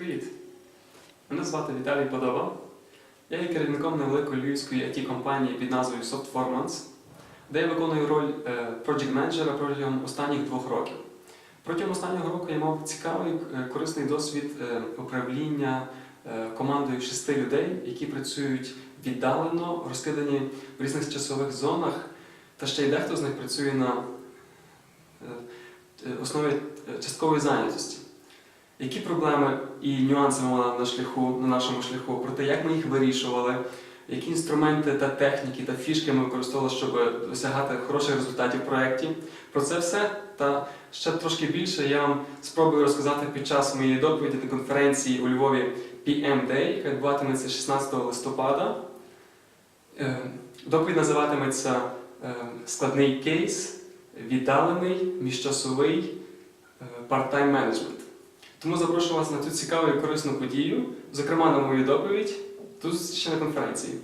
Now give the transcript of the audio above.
Привіт! Мене звати Віталій Подоба. Я є керівником невеликої львівської it компанії під назвою Softformance, де я виконую роль е, project менеджера протягом останніх двох років. Протягом останнього року я мав цікавий е, корисний досвід е, управління командою шести людей, які працюють віддалено, розкидані в різних часових зонах, та ще й дехто з них працює на основі часткової зайнятості. Які проблеми і нюанси ми мали на шляху, на нашому шляху, про те, як ми їх вирішували, які інструменти та техніки та фішки ми використовували, щоб досягати хороших результатів в проєкті. Про це все та ще трошки більше я вам спробую розказати під час моєї доповіді на конференції у Львові PM Day, яка відбуватиметься 16 листопада. Е, Доповідь називатиметься е, Складний кейс, віддалений, міжчасовий е, part-time management. Тому запрошую вас на цю цікаву і корисну подію, зокрема на мою доповідь. тут зустрічі на конференції.